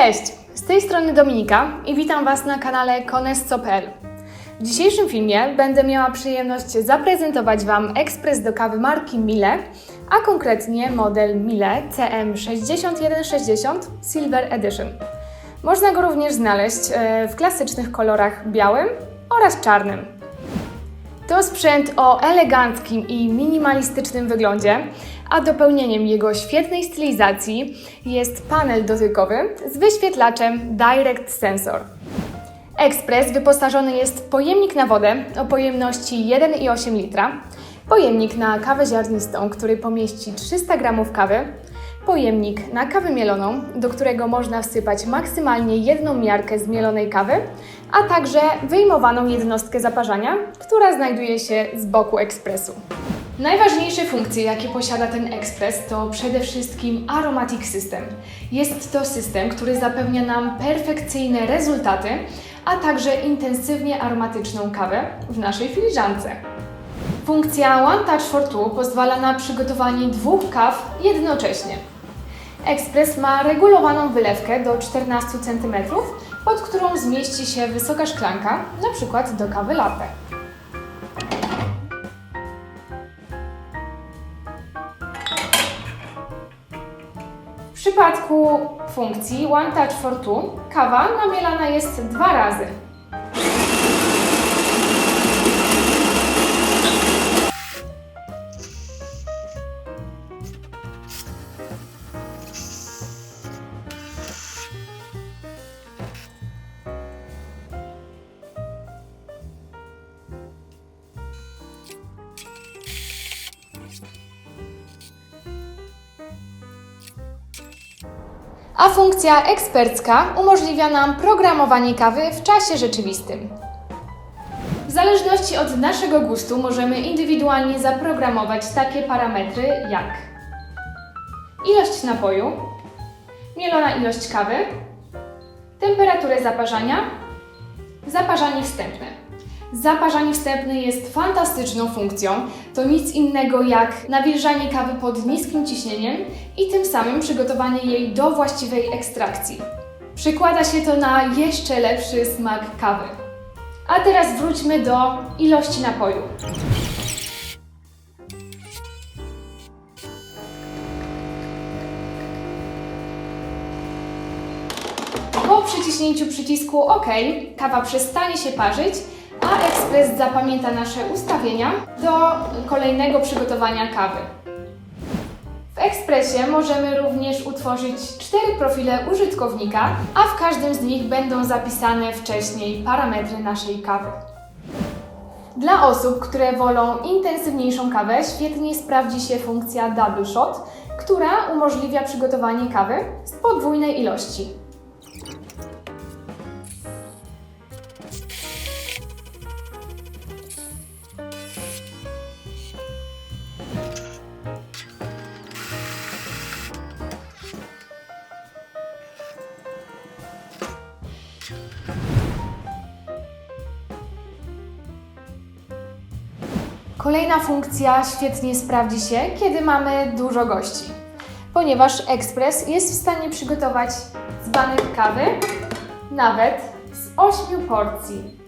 Cześć! Z tej strony Dominika i witam Was na kanale Konesco.pl. W dzisiejszym filmie będę miała przyjemność zaprezentować Wam ekspres do kawy marki Mile, a konkretnie model Mile CM6160 Silver Edition. Można go również znaleźć e, w klasycznych kolorach białym oraz czarnym. To sprzęt o eleganckim i minimalistycznym wyglądzie, a dopełnieniem jego świetnej stylizacji jest panel dotykowy z wyświetlaczem Direct Sensor. Ekspres wyposażony jest w pojemnik na wodę o pojemności 1,8 litra, pojemnik na kawę ziarnistą, który pomieści 300 g kawy, pojemnik na kawę mieloną, do którego można wsypać maksymalnie jedną miarkę zmielonej kawy, a także wyjmowaną jednostkę zaparzania, która znajduje się z boku ekspresu. Najważniejsze funkcje, jakie posiada ten ekspres, to przede wszystkim Aromatic System. Jest to system, który zapewnia nam perfekcyjne rezultaty, a także intensywnie aromatyczną kawę w naszej filiżance. Funkcja One Touch for Two pozwala na przygotowanie dwóch kaw jednocześnie. Ekspres ma regulowaną wylewkę do 14 cm, pod którą zmieści się wysoka szklanka, np. do kawy latte. W przypadku funkcji One Touch for Two kawa namielana jest dwa razy. A funkcja ekspercka umożliwia nam programowanie kawy w czasie rzeczywistym. W zależności od naszego gustu możemy indywidualnie zaprogramować takie parametry jak ilość napoju, mielona ilość kawy, temperaturę zaparzania, zaparzanie wstępne. Zaparzanie wstępne jest fantastyczną funkcją. To nic innego jak nawilżanie kawy pod niskim ciśnieniem i tym samym przygotowanie jej do właściwej ekstrakcji. Przykłada się to na jeszcze lepszy smak kawy. A teraz wróćmy do ilości napoju. Po przyciśnięciu przycisku OK kawa przestanie się parzyć, a ekspres zapamięta nasze ustawienia do kolejnego przygotowania kawy. W ekspresie możemy również utworzyć cztery profile użytkownika, a w każdym z nich będą zapisane wcześniej parametry naszej kawy. Dla osób, które wolą intensywniejszą kawę, świetnie sprawdzi się funkcja Double Shot, która umożliwia przygotowanie kawy z podwójnej ilości. Kolejna funkcja świetnie sprawdzi się, kiedy mamy dużo gości, ponieważ ekspres jest w stanie przygotować dzbanek kawy nawet z 8 porcji.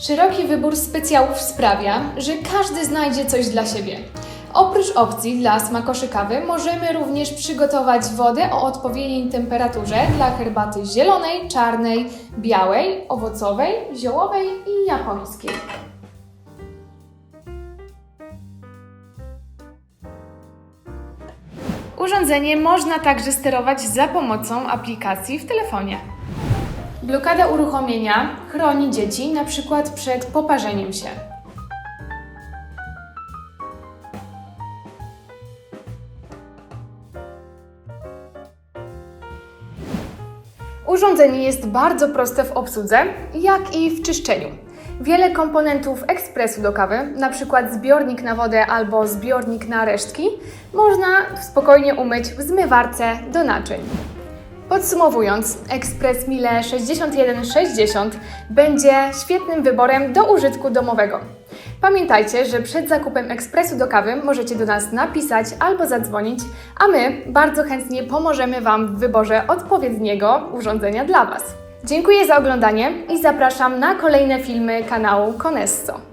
Szeroki wybór specjałów sprawia, że każdy znajdzie coś dla siebie. Oprócz opcji dla smakoszy kawy możemy również przygotować wodę o odpowiedniej temperaturze dla herbaty zielonej, czarnej, białej, owocowej, ziołowej i japońskiej. Urządzenie można także sterować za pomocą aplikacji w telefonie. Blokada uruchomienia chroni dzieci na przykład przed poparzeniem się. Urządzenie jest bardzo proste w obsłudze, jak i w czyszczeniu. Wiele komponentów ekspresu do kawy, np. zbiornik na wodę albo zbiornik na resztki, można spokojnie umyć w zmywarce do naczyń. Podsumowując, Express Mile 6160 będzie świetnym wyborem do użytku domowego. Pamiętajcie, że przed zakupem ekspresu do kawy możecie do nas napisać albo zadzwonić, a my bardzo chętnie pomożemy Wam w wyborze odpowiedniego urządzenia dla Was. Dziękuję za oglądanie i zapraszam na kolejne filmy kanału Konesso.